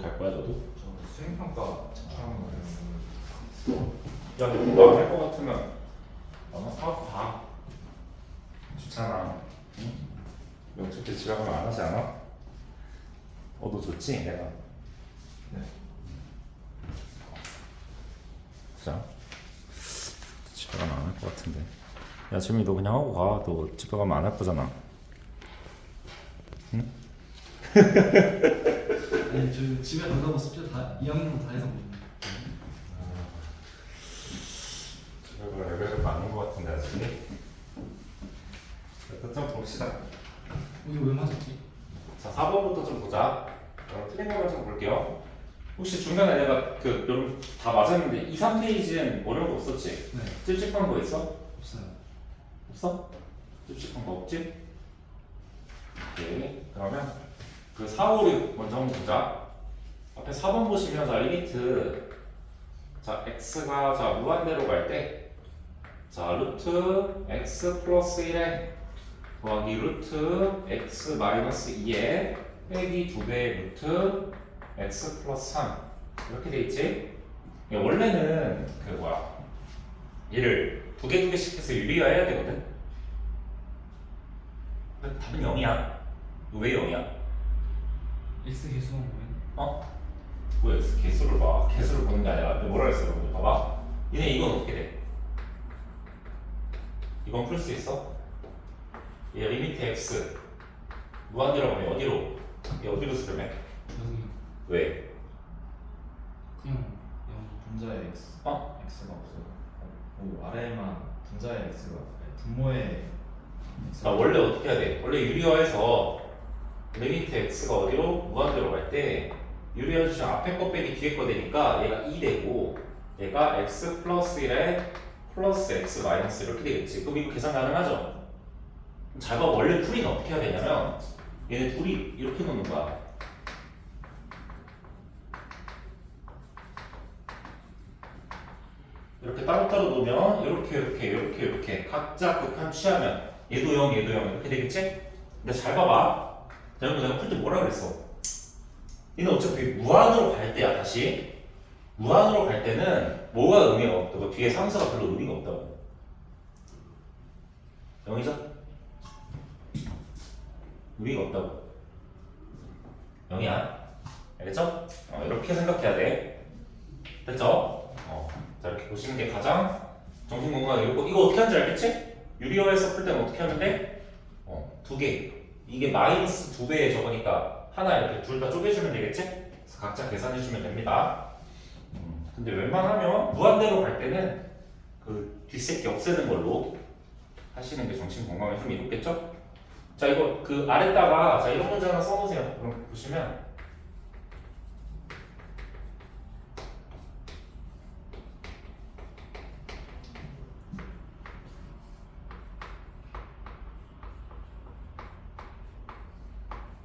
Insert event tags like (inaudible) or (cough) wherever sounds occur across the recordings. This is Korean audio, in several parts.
갈 거야 너도? 저 수행평가 하는 거예요. 야, 너 공부 안할거 같으면 어? 사업 봐. 좋잖아. 응? 집에 가면 안 하지 않아? 어, 너 좋지? 내가. 네. 자. 집에 가면 안할거 같은데. 야, 지민이 너 그냥 하고 가. 너 집에 가면 안 할 거잖아. 아니 저 집에 간다고 숙제 다 2학년 다 해서 집에 갈 레벨이 많은 거 같은데, 아직. 일단 좀 봅시다. 이거 왜 맞았지? 자, 4번부터 좀 보자. 어, 틀린 거만 좀 볼게요. 혹시 중간에 내가 그 여러분 다 맞았는데 2, 3페이지엔 어려운 거 없었지? 네 찝찝한 거 있어? 없어요 없어? 찝찝한 거 없지? 오케이. 그러면 그 4, 5, 6 먼저 한번 보자. 앞에 4번 보시면 자 리미트 자 x가 자 무한대로 갈 때 자 루트 x 플러스 1에 더하기 루트 x 마이너스 2에 빼기 2배의 루트 x 플러스 3 이렇게 돼 있지? 원래는 그 뭐야 얘를 두 개 두 개씩 해서 유리화 해야 되거든 근데 답은 0이야 왜 0이야? X 개수만 보면 어? 왜 개수를 봐 개수를 보는 게 아니라 내가 뭐라 했어 여러분 봐봐 얘네 이건 어떻게 돼? 이건 풀 수 있어? 얘 리미트 x 무한대로 가면 어디로? 얘 어디로 수렴해? 여기 왜? 그냥 영 분자의 x 어? x가 없어요. 그 아래에만 분자의 x가 아니, 분모의 자 원래 어떻게 해야 돼? 원래 유리화해서 리미트 x가 어디로? 무한대로 갈 때 유리화 주신 앞에 거 빼기 뒤에 거 되니까 얘가 2 되고 얘가 x 플러스 1에 플러스 x 마이너스 이렇게 되겠지 그럼 이거 계산 가능하죠? 봐. 원래 풀이는 어떻게 해야 되냐면 얘네 둘이 이렇게 놓는 거야 이렇게 따로따로 놓으면 이렇게 이렇게 이렇게 이렇게 각자 극한 취하면 얘도 0 얘도 0 이렇게 되겠지? 근데 잘 봐봐 자 여러분 내가 풀 때 뭐라 그랬어? 얘는 어차피 무한으로 갈 때야 다시 무한으로 갈 때는 뭐가 의미가 없다고 뒤에 상수가 별로 의미가 없다고 0이죠? 의미가 없다고 0이야 알겠죠? 어, 이렇게 생각해야 돼 됐죠? 어, 자 이렇게 보시는 게 가장 정신 건강하게 이거, 이거 어떻게 하는지 알겠지? 유리어에서 풀 때는 어떻게 돼? 어, 두 개. 이게 마이너스 두 배의 저거니까 하나 이렇게 둘 다 쪼개주면 되겠지? 그래서 각자 계산해주면 됩니다. 음, 근데 웬만하면 무한대로 갈 때는 그 뒷새끼 없애는 걸로 하시는 게 정신 건강에 좀 이롭겠죠? 자 이거 그 아래다가 자 이런 문제 하나 써놓으세요. 그럼 보시면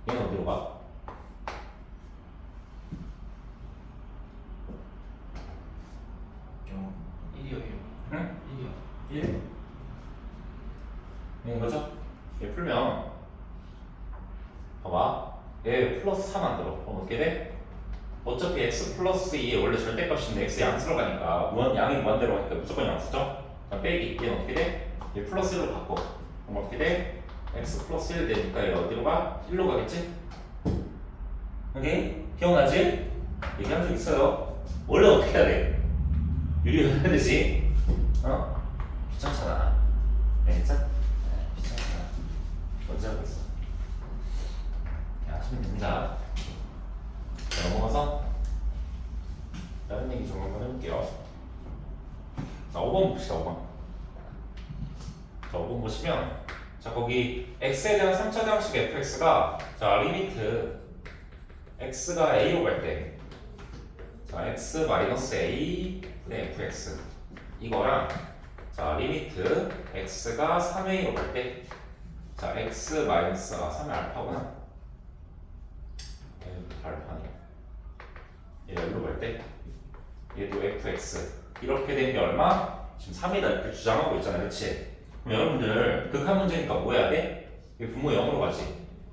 얘는 어디로 가? 영 1이요 1 응? 1이요 1? 인 거죠? 얘 풀면 봐봐 얘 플러스 4 만들어 그럼 어떻게 돼? 어차피 x 플러스 2의 원래 절대값인데 x 양수로 가니까 무한, 양이 무한대로 가니까 무조건 양수죠? 그럼 빼기 얘는 어떻게 돼? 얘 플러스 1로 바꿔 그럼 어떻게 돼? X 플러스 1 되니까 얘 어디로 가? 1로 가겠지? 오케이? 기억나지? 얘기한 적 있어요 원래 어떻게 해야 돼? 유리가 해야 되지? 어? 귀찮잖아 알겠죠? 네, 귀찮잖아 언제 하고 있어? 야, 하시면 됩니다 자, 넘어가서 다른 얘기 좀 한번 해볼게요 자, 5번 봅시다, 5번 자, 5번 보시면 자, 거기 x에 대한 3차 방식 fx가 자, 리미트 x가 a로 갈 때 자, x 마이너스 a 분의 fx. 이거랑 자, 리미트 x가 3a로 갈 때 자, x 마이너스가 3의 알파구나. 알파네 얘가 여기로 갈 때 얘도 fx. 이렇게 된 게 얼마? 지금 3이다. 이렇게 주장하고 있잖아요. 그렇지? 그럼 여러분들 극한 문제니까 뭐 해야 돼? 얘 분모 0으로 가지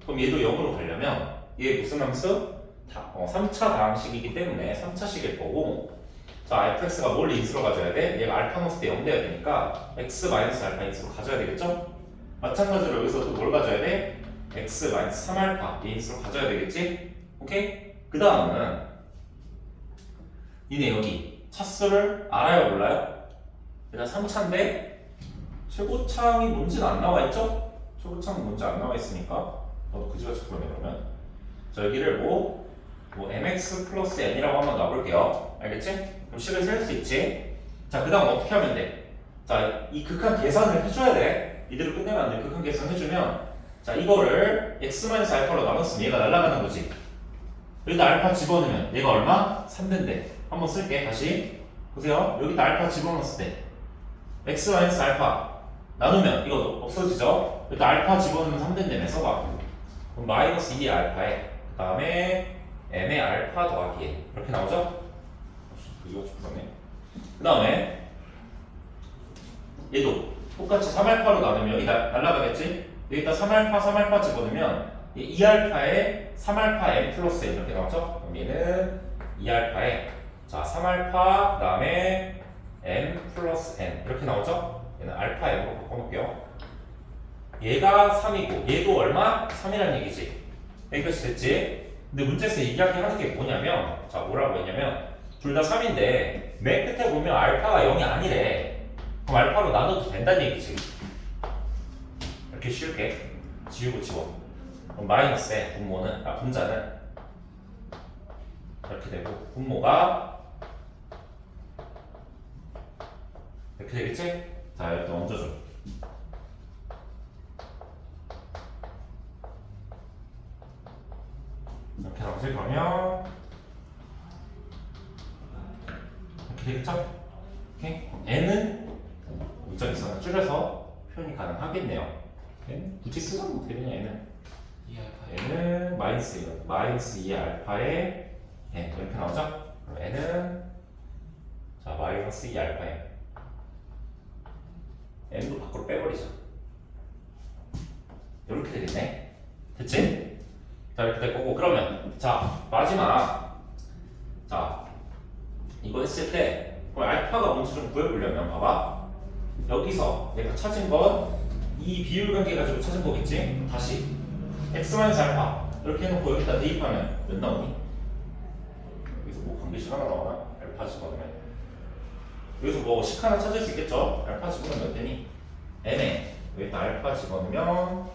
그럼 얘도 0으로 가려면 얘 무슨 함수? 다, 어, 3차 다항식이기 때문에 3차식일 거고 자 fx가 뭘 인수로 가져야 돼? 얘가 알파 넣었을 때 0 돼야 되니까 x 마이너스 알파 인수로 가져야 되겠죠? 마찬가지로 여기서도 뭘 가져야 돼? x 마이너스 3알파 이 인수로 가져야 되겠지? 오케이? 그 다음은 니네 여기 차수를 알아요 몰라요? 일단 3차인데 최고창이 뭔지는 안 나와 있죠? 최고창은 뭔지 안 나와 있으니까. 나도 그지같이 그러네 그러면. 자 여기를 뭐, 뭐 mx 플러스 n이라고 한번 놔볼게요. 알겠지? 그럼 식을 셀 수 있지? 자그 다음 어떻게 하면 돼? 자이 극한 계산을 해줘야 돼. 이대로 끝내면 안돼. 극한 계산 해주면. 자 이거를 x-알파로 나눴으면 얘가 날아가는 거지. 여기다 알파 집어넣으면 얘가 얼마? 3대인데 한번 쓸게 다시. 보세요. 여기다 알파 집어넣었을 때. x 마이너스 알파 나누면 이거 없어지죠? 여기다 알파 집어넣으면 3대인데 써봐 그럼 마이너스 2의 알파에 그 다음에 m의 알파 더하기 n 이렇게 나오죠? 그지가 죽었네 그 다음에 얘도 똑같이 3알파로 나누면 날- 날라가겠지? 여기다 3알파 3알파 집어넣으면 2알파에 3알파 n 플러스 이렇게 나오죠? 그럼 얘는 2알파에 자 3알파 그 다음에 n 플러스 n 이렇게 나오죠? 얘는 알파 n으로 바꿔놓을게요. 얘가 3이고 얘도 얼마? 3이라는 얘기지. 여기까지 됐지? 근데 문제에서 이야기하는 게 뭐냐면 자 뭐라고 했냐면 둘 다 3인데 맨 끝에 보면 알파가 0이 아니래. 그럼 알파로 나눠도 된다는 얘기지. 이렇게 쉽게. 지우고 지워. 그럼 마이너스에 분모는 아 분자는? 이렇게 되고 분모가 이렇게 되겠지? 자 이렇게 얹어줘 이렇게 나오지 그러면 이렇게 되겠죠? 오케이? n은 문자기선을 줄여서 표현이 가능하겠네요 n 굳이 쓰면 되냐 n은 2알파 n은 마이너스 2 마이너스 2 알파에 n 이렇게 나오죠? 그럼 n은 자 마이너스 2 알파에 n도 밖으로 빼버리자 이렇게 되겠네 됐지? 자 이렇게 될 거고 그러면 자 마지막 자 이거 했을 때 그럼 알파가 뭔지 좀 구해보려면 봐봐 여기서 내가 찾은 건 이 비율 관계 가지고 찾은 거겠지? 다시 x 마이너스 알파 이렇게 해놓고 여기다 대입하면 몇 나오니? 여기서 뭐 관계식 하나 나오나? 알파 집어넣으면 여기서 뭐식 하나 찾을 수 있겠죠? 알파 집어넣으면 몇 되니? n에 여기다 알파 집어넣으면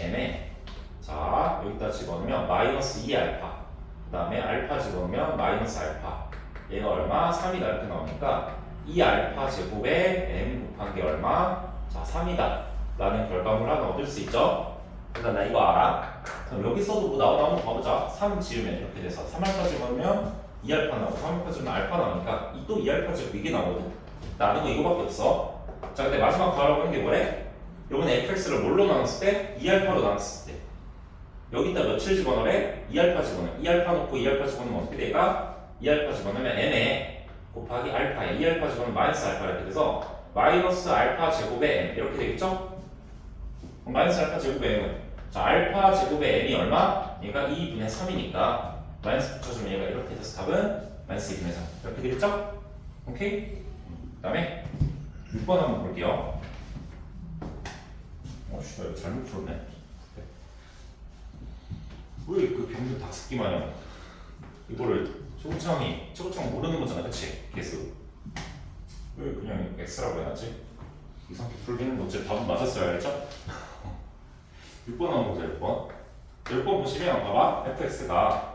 n에 자 여기다 집어넣으면 마이너스 2 알파 그 다음에 알파 집어넣으면 마이너스 알파 얘가 얼마? 3이다 이렇게 나오니까 2 알파 제곱에 n 곱한 게 얼마? 자 3이다 라는 결과물 하나 얻을 수 있죠 일단 나 이거 알아 그럼 여기서도 뭐 나오나 한번 봐보자 3 지우면 이렇게 돼서 3알파 집어넣으면 2알파 나오고 3알파 집으면 알파 나오니까 이 또 2알파 제곱 이게 나오거든 나 아는 거 이거밖에 없어 자 근데 마지막 구하라고 하는 게 뭐래? 요번에 fx를 뭘로 나눴을 때? 2알파로 나눴을 때 여기다 며칠 집어넣으래? 2알파 집어넣어 2알파 놓고 2알파 집어넣으면 어떻게 돼가? 2알파 집어넣으면 n에 곱하기 알파에 2알파 집어넣으면 마이너스 알파 이렇게 돼서 마이너스 알파 제곱에 n 이렇게 되겠죠? 마이너스 알파 제곱에 n은 자 알파 제곱에 n이 얼마? 얘가 2분의 3이니까 마이너스 붙여주면 얘가 이렇게 돼서 답은 마이너스 2분의 3 이렇게 되겠죠? 오케이? 그 다음에 6번 한번 볼게요 어씨 나 잘못 풀었네 왜 그 병든 닭새끼 마냥 이거를 최고창이 최고창 모르는 거잖아 그치? 개수 왜 그냥 X라고 해야지 이상하게 풀기는 거 어차피 답은 맞았어야 알죠? 6번 (laughs) 한번 보자 6번 6번 보시면 봐봐 fx가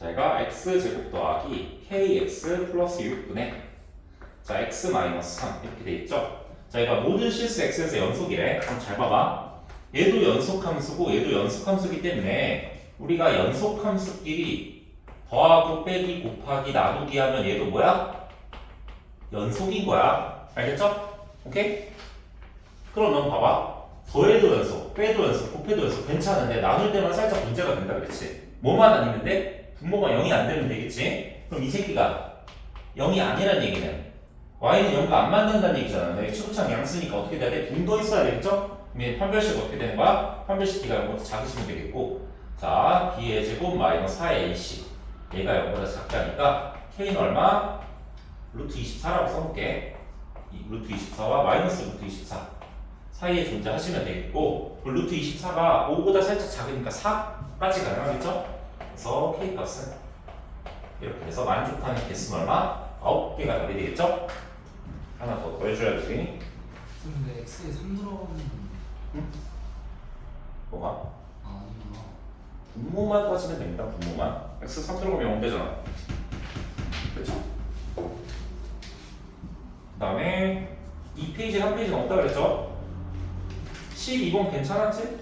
자기가 x제곱 더하기 kx 플러스 6분의 자 x 마이너스 3 이렇게 돼 있죠? 자기가 모든 실수 x에서 연속이래 그럼 잘 봐봐 얘도 연속 함수고 얘도 연속 함수기 때문에 우리가 연속 함수끼리 더하고 빼기 곱하기 나누기 하면 얘도 뭐야? 연속인 거야 알겠죠? 오케이? 그러면 봐봐 더해도 연속, 빼도 연속, 곱해도 연속 괜찮은데 나눌 때만 살짝 문제가 된다 그랬지 뭐만 아니는데 분모가 0이 안 되면 되겠지 그럼 이 새끼가 0이 아니란 얘기는 y는 0과 안 맞는다는 얘기잖아 내가 최고창 양 쓰니까 어떻게 돼야 돼? 분도 있어야 되겠죠? 그럼 얘 판별식 어떻게 되는 거야? 판별식 기가 이것도 작으시면 되겠고 자, b의 제곱 마이너스 4의 ac. 얘가 0보다 작다니까 k는 얼마? 루트 24라고 써볼게. 이 루트 24와 마이너스 루트 24 사이에 존재하시면 되겠고 그 루트 24가 5보다 살짝 작으니까 4까지 가능하겠죠? 그래서 k 값은 이렇게 해서 만족하는 개수는 얼마? 9개가 답이 되겠죠? 하나 더 더해줘야지. 근데 X에 3 들어가면 뭐가? 아 아니구나 분모만 따지면 됩니다. 분모만. x 3 들어가면 0 되잖아. 그렇죠? 그 다음에 2페이지 한 페이지는 없다 그랬죠? 12번 괜찮았지?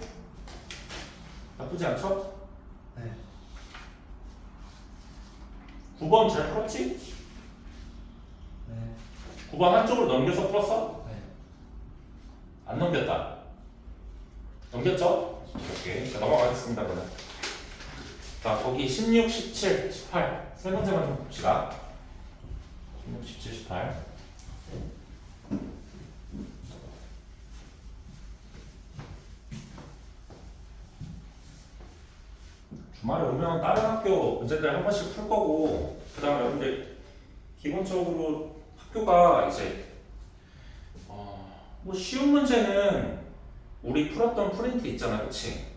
나쁘지 않죠? 9번 잘 풀었지? 네. 9번 한쪽으로 넘겨서 풀었어? 네. 안 넘겼다. 넘겼죠? 오케이. 자, 넘어가겠습니다, 그러면. 자, 거기 16, 17, 18. 세 번째만 좀 봅시다. 16, 17, 18. 주말에 오면 다른 학교 문제들 한 번씩 풀 거고, 그 다음에 여러분들 기본적으로 학교가 이제 어, 뭐 쉬운 문제는 우리 풀었던 프린트 있잖아, 그치?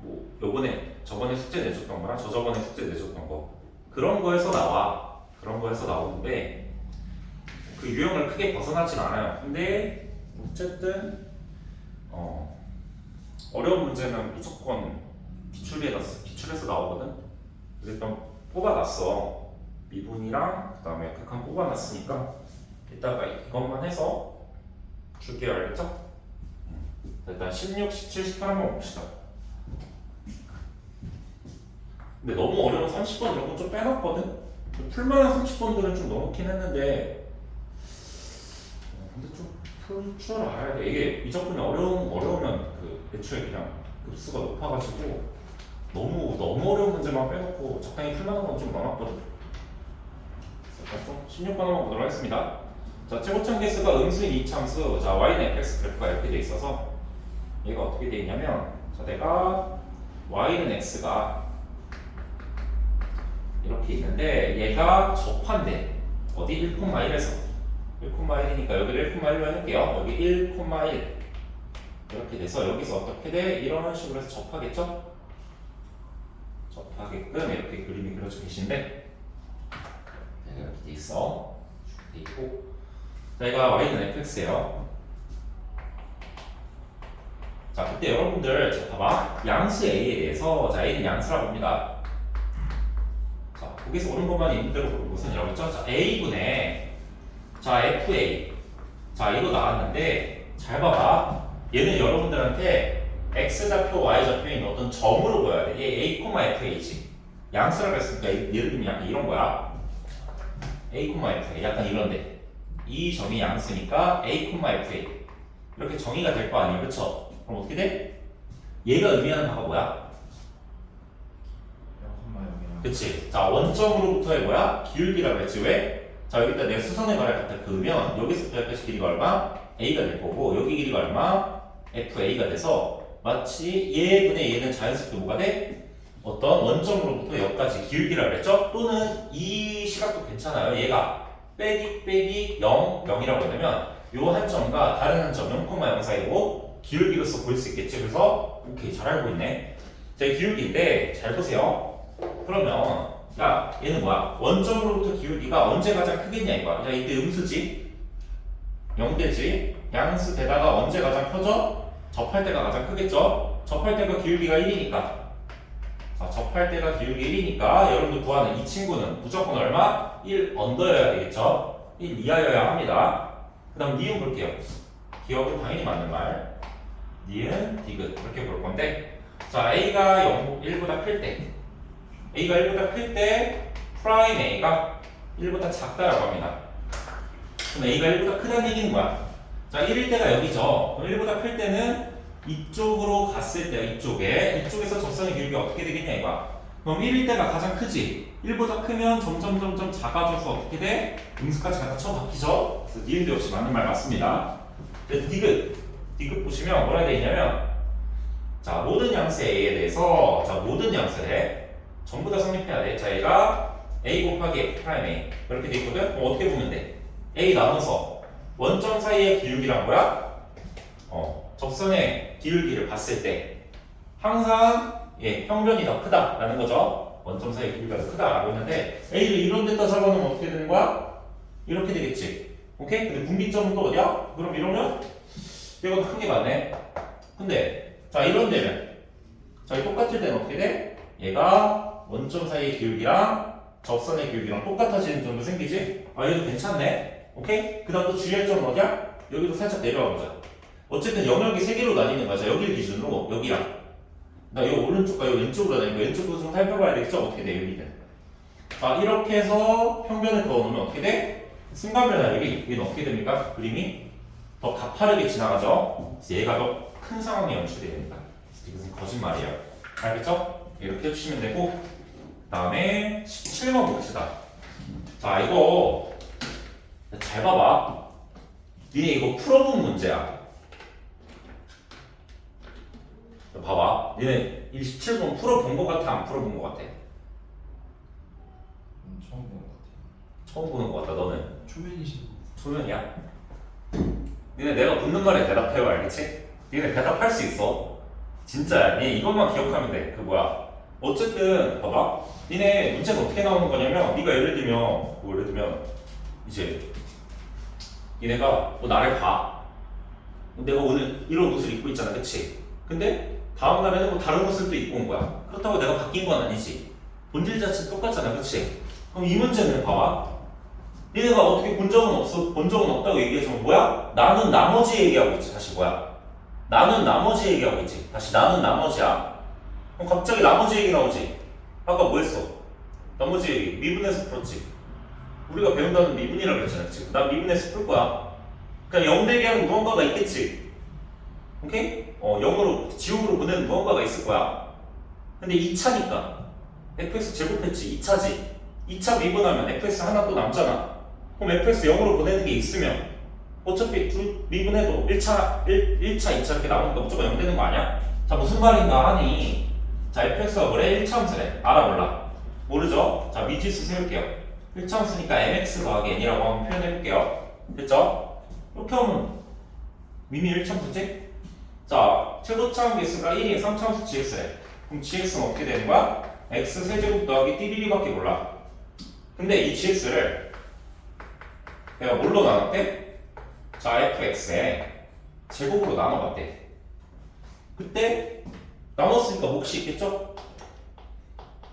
뭐 요번에 저번에 숙제 내줬던 거랑 저저번에 숙제 내줬던 거 그런 거에서 나와 그런 거에서 나오는데 그 유형을 크게 벗어나진 않아요. 근데 어쨌든 어, 어려운 문제는 무조건 기출에서 기출에서 나오거든. 그래서 뽑아놨어. 미분이랑 그다음에 극한 뽑아놨으니까 이따가 이것만 해서 줄게요, 알겠죠? 음. 일단 16, 17, 18 한번 봅시다. 근데 너무 어려운 30번 이런 거좀 빼놨거든? 풀만한 30번들은 좀 넣긴 했는데 어, 근데 좀 풀줄 알아야 돼. 이게 미적분이 어려운, 어려우면 그 애초에 그냥 급수가 높아가지고 너무 너무 어려운 문제만 빼놓고 적당히 풀만한 건 좀. 그래서 좀 16번 한번 보도록 하겠습니다. 자, 최고점 개수가 음수인 이참수, 자, y는 fx 그래프가 이렇게 돼 있어서 얘가 어떻게 돼 있냐면, 자, 내가 y는 x가 이렇게 있는데 얘가 접한대. 어디 1,1에서 1,1이니까 여기를 1,1로 해놓을게요. 여기 1,1 이렇게 돼서 여기서 어떻게 돼? 이런 식으로 해서 접하겠죠? 접하게끔 이렇게 그림이 그려져 계신데 얘가 이렇게 돼 있어. 돼 있고 자, 얘가 y는 fx예요. 자, 그때 여러분들 자, 봐봐. 양수 a에 대해서 자, a는 양수라고 합니다. 자, 거기서 오는 것만 있는 대로 보는 것은 했죠? 자, a분의 자, fa. 자, 이거 나왔는데 잘 봐봐. 얘는 여러분들한테 x좌표, y좌표에 있는 어떤 점으로 보여야 돼. 얘 a, fa지. 양수라고 했으니까 예를 들면 약간 이런 거야. a, fa. 약간 이런데. 이 점이 양수니까 a, fa. 이렇게 정의가 될 거 아니에요. 그쵸? 그럼 어떻게 돼? 얘가 의미하는 바가 뭐야? 0,0이랑 그치? 자, 원점으로부터의 뭐야? 기울기라고 했지. 왜? 자, 여기다 내가 수선의 말을 갖다 그으면 여기서부터 여기까지 길이가 얼마? a가 될 거고 여기 길이가 얼마? fa가 돼서 마치 얘분의 얘는 자연스럽게 뭐가 돼? 어떤 원점으로부터 여기까지 기울기라고 그랬죠? 또는 이 시각도 괜찮아요. 얘가 빼기 빼기 0, 0이라고 하면 요 한 점과 다른 한 점 0,0 사이로 기울기로서 보일 수 있겠지. 그래서 오케이 잘 알고 있네. 제 기울기인데 잘 보세요. 그러면 야 얘는 뭐야? 원점으로부터 기울기가 언제 가장 크겠냐 이거야. 야 이때 음수지. 0대지. 양수 되다가 언제 가장 커져? 접할 때가 가장 크겠죠? 접할 때가 기울기가 1이니까. 자, 접할 때가 기울기 1이니까 여러분들 구하는 이 친구는 무조건 얼마? 1 언더여야 되겠죠? 1 이하여야 합니다. 그 다음 니은 볼게요. 기억은 당연히 맞는 말. 니은, 디귿 이렇게 볼 건데 자 A가 0, 1보다 클 때 A가 1보다 클 때 프라임 A가 1보다 작다라고 합니다. 그럼 A가 1보다 크다는 얘기는 뭐야? 자 1일 때가 여기죠. 그럼 1보다 클 때는 이쪽으로 갔을 때 이쪽에 이쪽에서 접선의 기울기가 어떻게 되겠냐 이거야. 그럼 1일 때가 가장 크지. 1보다 크면 점점 점점 작아져서 어떻게 돼? 음수까지 갖다 쳐 바뀌죠. 그래서 니은도 역시 맞는 말 맞습니다. 그래서 디귿 디귿 보시면 뭐라 되어 있냐면 자 모든 양수 A에 대해서 자 모든 양수에 전부 다 성립해야 돼. 자 얘가 A 곱하기 F 프라임 A 이렇게 돼 있거든. 그럼 어떻게 보면 돼? A 나눠서 원점 사이의 기울기란 뭐야? 어 접선의 기울기를 봤을 때 항상 예 평면이 더 크다라는 거죠. 원점 사이의 기울기가 더 크다라고 했는데 A를 이런 데다 잡아놓으면 어떻게 되는 거야? 이렇게 되겠지. 오케이? 근데 분기점은 또 어디야? 그럼 이러면 이건 큰 게 맞네. 근데 자 이런 데면 자이 똑같을 때는 어떻게 돼? 얘가 원점 사이의 기울기랑 접선의 기울기랑 똑같아지는 점도 생기지? 아 얘도 괜찮네. 오케이? 그 다음 또 주의할 점은 어디야? 여기도 살짝 내려와 보자. 어쨌든 영역이 세 개로 나뉘는. 자 여기를 기준으로 여기랑 나 여기 오른쪽과 여기 왼쪽으로 나뉘는 거 왼쪽도 좀 살펴봐야 되겠죠? 어떻게 돼 여기는? 자 이렇게 해서 평면을 그어놓으면 어떻게 돼? 순간별 나력이 여기는 어떻게 됩니까? 그림이 더 가파르게 지나가죠. 얘가 더 큰 상황이 연출이 됩니다. 이것은 거짓말이에요. 알겠죠? 이렇게 해주시면 되고 다음에 17번 봅시다. 자 이거 잘 봐봐. 니네 이거 풀어본 문제야. 봐봐. 니네 17번 풀어본 것 같아? 안 풀어본 것 같아? 음, 처음 보는 것 같아요. 처음 보는 것 같다. 너는? 초면이신 초면이야? 니네 내가 묻는 말에 대답해요 알겠지? 니네 대답할 수 있어 진짜야 니네 이것만 기억하면 돼 그 뭐야 어쨌든 봐봐 니네 문제가 어떻게 나오는 거냐면 네가 예를 들면 뭐 예를 들면 이제 니네가 뭐 나를 봐 내가 오늘 이런 옷을 입고 있잖아 그치? 근데 다음 날에는 뭐 다른 옷을 또 입고 온 거야 그렇다고 내가 바뀐 건 아니지 본질 자체 똑같잖아 그치? 그럼 이 문제는 봐봐 니네가 어떻게 본 적은 없어 본 적은 없다고 얘기해주면 뭐야? 나는 나머지 얘기하고 있지 다시 뭐야? 나는 나머지 얘기하고 있지 다시 나는 나머지야 그럼 갑자기 나머지 얘기 나오지 아까 뭐 했어? 나머지 얘기 미분에서 풀었지 우리가 배운 다는 미분이라고 그랬잖아 지금 난 미분에서 풀 거야 그냥 0 대기 하는 무언가가 있겠지 오케이? 어 0으로 지옥으로 보내는 무언가가 있을 거야 근데 2차니까 fx 제곱했지 2차지 2차 미분하면 fx 하나 또 남잖아 그럼 fx 0으로 보내는 게 있으면 어차피 둘 미분해도 1차, 1, 1차, 2차 이렇게 나오니까 무조건 0 되는 거 아니야? 자 무슨 말인가 하니 자 fx가 뭐래? 1차 함수래 알아 몰라? 모르죠? 자 미지수 세울게요 1차 함수니까 mx 더하기 n이라고 한번 표현해 볼게요 됐죠? 이렇게 하면 미미 1차 함수지? 자 최고차 함수가 1인 3차 함수 gx래 그럼 gx는 어떻게 되는 거야? x 세제곱 더하기 띠리리밖에 몰라 근데 이 gx를 내가 뭘로 나눴대? 자 fx에 제곱으로 나눠봤대 그때 나눴으니까 몫이 있겠죠?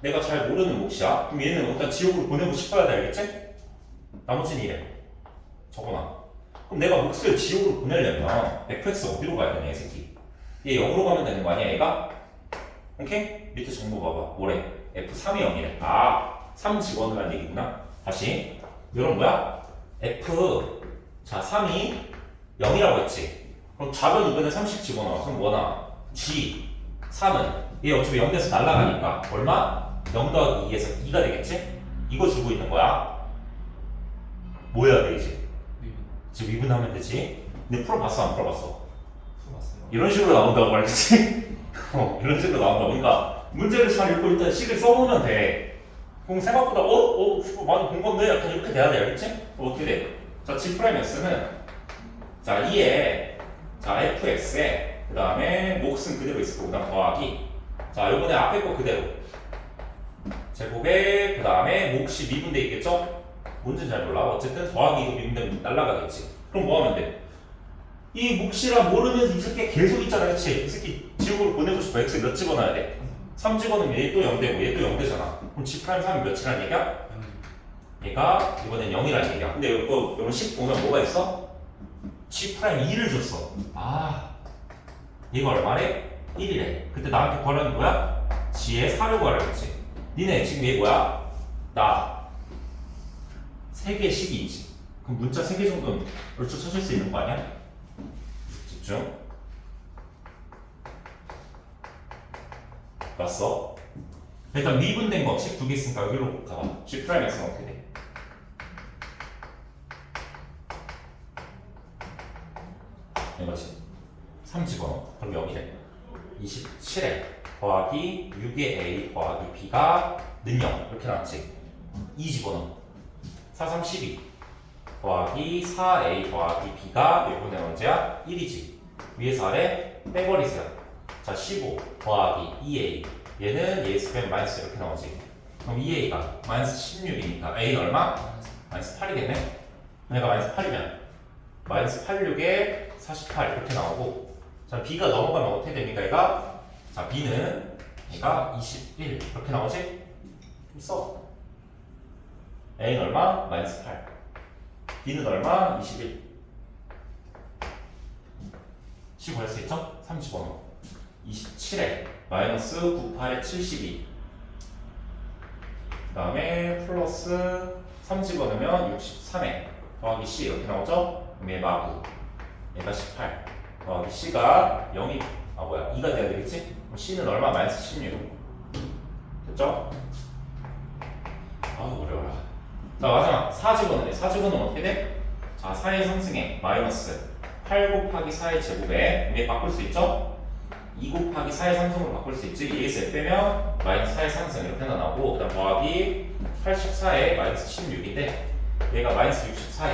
내가 잘 모르는 몫이야 그럼 얘는 일단 지옥으로 보내고 싶어야 돼 알겠지? 나머지는 이래 적어놔 그럼 내가 몫을 지옥으로 보내려면 fx 어디로 가야 되냐 이 새끼 얘 0으로 가면 되는 거 아니야 얘가? 오케이? 밑에 정보 봐봐 뭐래? f3이 0이래 아3 집어넣으라는 얘기구나 다시 이런 뭐야? f 자 3이 0이라고 했지 그럼 작은 우변에 30 집어넣어 그럼 뭐나? g 3은 얘 어차피 0 돼서 날아가니까 얼마? 0 더하기 2에서 2가 되겠지? 이거 주고 있는 거야 뭐 해야 돼 이제? 미분. 지금 미분하면 되지 근데 풀어봤어 안 풀어봤어? 풀어봤어요. 이런 식으로 나온다고 말했지? (laughs) 어, 이런 식으로 나온다고 그러니까 문제를 잘 읽고 일단 식을 써보면 돼 그럼 생각보다 어? 어? 이거 많이 본 건데? 약간 이렇게 돼야 돼 알겠지? 그럼 어떻게 돼? 자 G 프라임 X는 자 2에 자 fx에 그 다음에 몫은 그대로 있을 거고 그 다음 더하기 자 요번에 앞에 거 그대로 제곱에 그 다음에 몫이 미분돼 있겠죠? 뭔지는 잘 몰라 어쨌든 더하기 이거 미분되면 날라가겠지 그럼 뭐 하면 돼? 이 몫이랑 모르는 이 새끼 계속 있잖아 그치? 이 새끼 지옥으로 보내고 싶어 x 몇 집어넣어야 돼? 3 집어넣으면 얘 또 0 되고 얘 또 0 되잖아 그럼 G 프라임 3이 몇이라는 얘기야? 얘가 이번엔 0이라는 얘기야. 근데 이거 이거 10 보면 뭐가 있어? G 프라임 2를 줬어. 아, 얘가 얼마래? 1이래. 그때 나한테 구하라는 거야? G의 4를 구하라고 했지. 니네 지금 얘 뭐야? 나 3개의 식이 있지. 그럼 문자 3개 정도는 얼추 찾을 수 있는 거 아니야? 집중. 봤어? 일단 미분된 거, 12개 있으니까 여기로 가봐. G 프라임 X는 어떻게 돼? 이거지. 3 집어넣어. 그럼 0이래. 27에 더하기 6의 A 더하기 B가 는 0 이렇게 나왔지. 2 집어넣어. 4, 3, 12 더하기 4A 더하기 B가 이번에 언제야? 1이지. 위에서 아래 빼버리세요. 자 15 더하기 2A 얘는 예스 빼면 마이너스 이렇게 나오지. 그럼 2A가 마이너스 16이니까 A는 얼마? 마이너스 8이겠네. 얘가 마이너스 8이면 마이너스 86에 48 이렇게 나오고 자 B가 넘어가면 어떻게 됩니까 얘가? 자 B는 얘가 21 이렇게 나오지? 좀 써. A는 얼마? 마이너스 8 B는 얼마? 21 15할 수 있죠? 30원 27에 마이너스 98에 72 그 다음에 플러스 3 집어넣으면 63에 더하기 C 이렇게 나오죠? 그럼 얘 마구 얘가 18 더하기 C가 0이 아 뭐야 2가 돼야 되겠지? 그럼 C는 얼마? 마이너스 16 됐죠? 아우 어려워라 자 마지막 4 집어넣네 4 집어넣으면 어떻게 돼? 자 4의 상승에 마이너스 8 곱하기 4의 제곱에 얘 바꿀 수 있죠? 2 곱하기 4의 상승으로 바꿀 수 있지 2에서 F 빼면 마이너스 4의 상승 이렇게 나오고 그 다음 더하기 84에 마이너스 16인데 얘가 마이너스 64에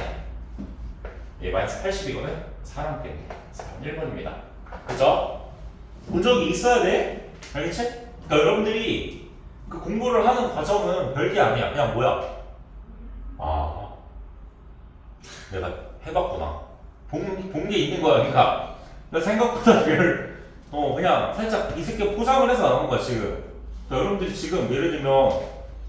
얘 마이너스 80이거든? 사람 때문에 사람 1번입니다 그죠? 본 적이 있어야 돼? 알겠지? 그러니까 여러분들이 그 공부를 하는 과정은 별게 아니야. 그냥 뭐야? 아 내가 해봤구나. 본, 본 게 있는 거야. 그러니까 나 생각보다 별 어, 그냥 살짝 이 새끼 포장을 해서 나온 거야 지금. 그러니까 여러분들이 지금 예를 들면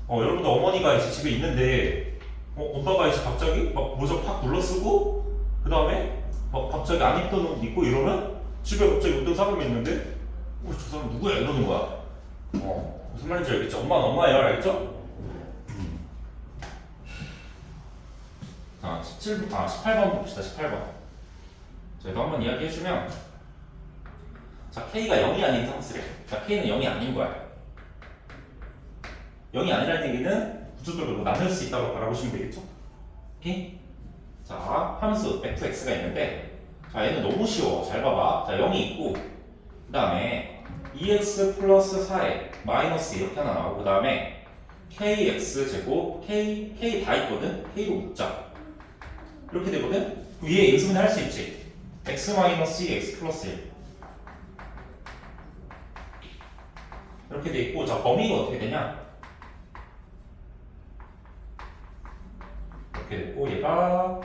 어, 여러분들 어머니가 이제 집에 있는데 어, 오빠가 이제 갑자기 막 모자 팍 눌러쓰고 그 다음에 막 갑자기 안 입던 옷 입고 이러면 집에 갑자기 어떤 사람이 있는데 어, 저 사람 누구야 이러는 거야 어, 무슨 말인지 알겠죠? 엄마는 엄마예요 알겠죠? 아, 17, 아, 18번 봅시다, 18번. 저희가 한번 이야기 해주면, 자, K가 0이 아닌 상수래. 자, K는 0이 아닌 거야. 0이 아니라는 얘기는 구조적으로 나눌 수 있다고 바라보시면 되겠죠? 오케이? 자, 함수 fx가 있는데, 자, 얘는 너무 쉬워. 잘 봐봐. 자, 0이 있고, 그 다음에 2x 플러스 4에 마이너스 이렇게 하나 나오고, 그 다음에 kx 제곱, k, k 다 있거든? k로 묶자. 이렇게 되거든? 위에 인수분해 할 수 있지. x 마이너스 2 x 플러스 1 이렇게 돼 있고 자 범위가 어떻게 되냐? 이렇게 됐고 얘가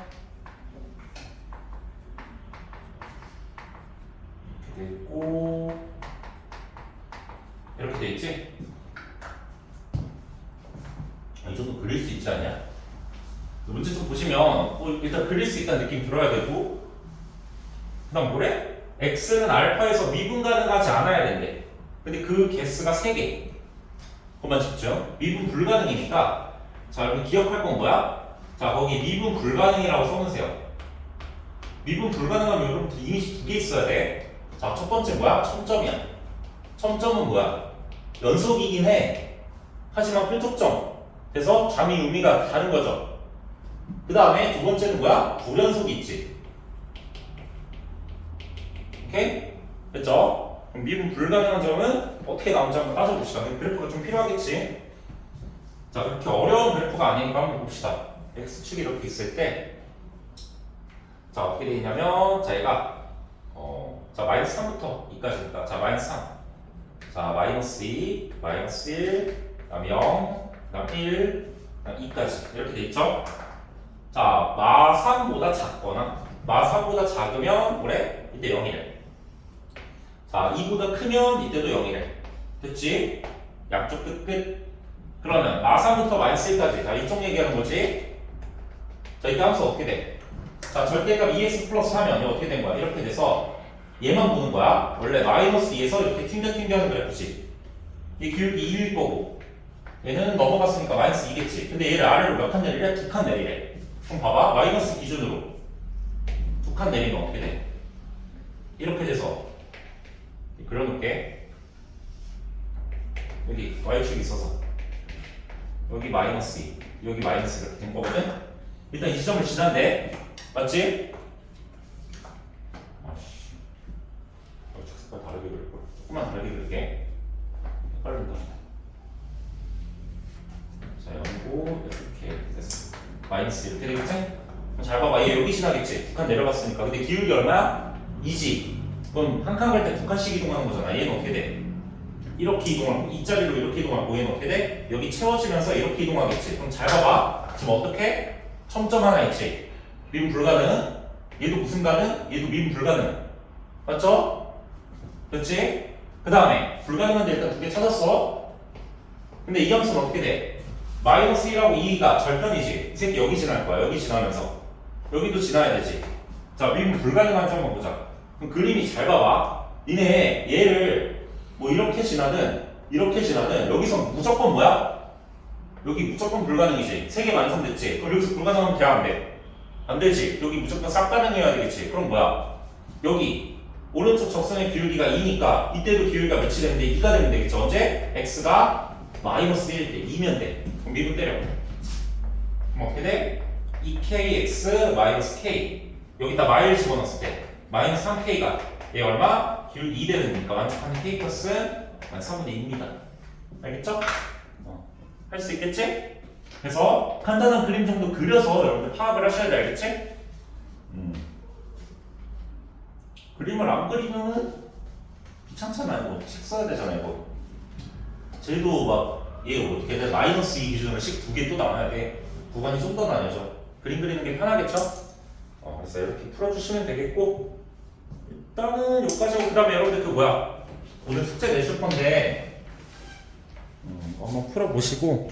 이렇게 돼 있고 이렇게 돼 있지? 아, 이 정도 그릴 수 있지 않냐? 문제 좀 보시면 뭐 일단 그릴 수 있다는 느낌 들어야 되고 그 다음 뭐래? x는 알파에서 미분 가능하지 않아야 된대 근데 그 개수가 3개 그것만 집중 미분 불가능이니까 자 여러분 기억할 건 뭐야? 자 거기 미분 불가능이라고 써놓으세요 미분 불가능하면 여러분 이미지 두 개 있어야 돼 자 첫 번째 뭐야? 첨점이야 첨점은 뭐야? 연속이긴 해 하지만 편속점 그래서 잠이 의미가 다른 거죠 그 다음에 두 번째는 뭐야? 불연속이 있지. 오케이? 됐죠? 미분 불가능한 점은 어떻게 나온지 한번 따져봅시다. 그래프가 좀 필요하겠지? 자, 그렇게 어려운 그래프가 아니니까 한번 봅시다. x축이 이렇게 있을 때, 자, 어떻게 되어 있냐면, 자, 얘가, 어, 자, 마이너스 3부터 2까지니까, 자, 마이너스 3. 자, 마이너스 2, 마이너스 1, 그 다음 0, 그 다음 1, 그 다음 2까지. 이렇게 돼 있죠? 자, 마3보다 작거나 마3보다 작으면 뭐래? 이때 0이래. 자, 2보다 크면 이때도 0이래. 됐지? 양쪽 끝 끝. 그러면 마3부터 마이너스 1까지. 자, 이쪽 얘기하는 거지? 자, 이때 함수 어떻게 돼? 자, 절대값 2x 플러스 하면 어떻게 된 거야? 이렇게 돼서 얘만 보는 거야. 원래 마이너스 2에서 이렇게 튕겨 튕겨 하는 그래프지. 이 기울기 2일 거고 얘는 넘어갔으니까 마이너스 2겠지. 근데 얘를 아래로 몇 칸 내리래? 두 칸 내리래. 그럼 봐봐 마이너스 기준으로 두 칸 내리면 어떻게 돼? 이렇게 돼서 그려놓을게 여기 y축이 있어서 여기 마이너스 2 여기 마이너스 이렇게 된 거거든? 일단 이 지점을 지난데 맞지? 색깔 다르게 그릴 걸 조금만 다르게 그릴게. 헷갈린다. 자 연고 이렇게 됐어 마이너스 이렇게 되겠지? 그럼 잘 봐봐. 얘 여기 지나겠지? 두 칸 내려갔으니까. 근데 기울기 얼마야? 2지. 그럼 한 칸 갈 때 두 칸씩 이동하는 거잖아. 얘는 어떻게 돼? 이렇게 이동하고 이 자리로 이렇게 이동하고 얘는 어떻게 돼? 여기 채워지면서 이렇게 이동하겠지. 그럼 잘 봐봐. 지금 어떻게? 첨점 하나 있지? 미분 불가능? 얘도 무슨 가능? 얘도 미분 불가능. 맞죠? 그렇지? 그 다음에 불가능한데 일단 두 개 찾았어. 근데 이 함수는 어떻게 돼? 마이너스 1하고 2가 절편이지. 이 새끼 여기 지날 거야. 여기 지나면서. 여기도 지나야 되지. 자 미분 불가능한지 한번 보자. 그럼 그림이 잘 봐봐. 니네 얘를 뭐 이렇게 지나든 이렇게 지나든 여기서 무조건 뭐야? 여기 무조건 불가능이지. 세 개 완성됐지. 그럼 여기서 불가능하면 돼 안 돼? 안 되지. 여기 무조건 싹 가능해야 되겠지. 그럼 뭐야? 여기 오른쪽 적선의 기울기가 2니까 이때도 기울기가 되면 돼? 2가 되면 되겠죠 어제? x가 마이너스 1일 때 2면 돼 그럼 미분 때려 그럼 어떻게 돼? 2kx 마이너스 k 여기다 마일 집어넣었을 때 마이너스 3k가 얘 얼마? 기울기 2 되는 거니까 완축하는 k 플러스 3분의 2입니다 알겠죠? 어. 할수 있겠지? 그래서 간단한 그림 정도 그려서 여러분들 파악을 하셔야 돼 알겠지? 음. 그림을 안 그리면은 귀찮잖아 이거. 식 써야 되잖아 이거. 쟤도 막 얘 어떻게 돼? 마이너스 2 기준으로 식 두 개 또 나와야 돼. 구간이 좀 더 나뉘어져. 그림 그리는 게 편하겠죠? 어 그래서 이렇게 풀어주시면 되겠고. 일단은 여기까지 하고 그 다음에 여러분들 그 뭐야? 오늘 숙제 내실 건데 음, 한번 풀어보시고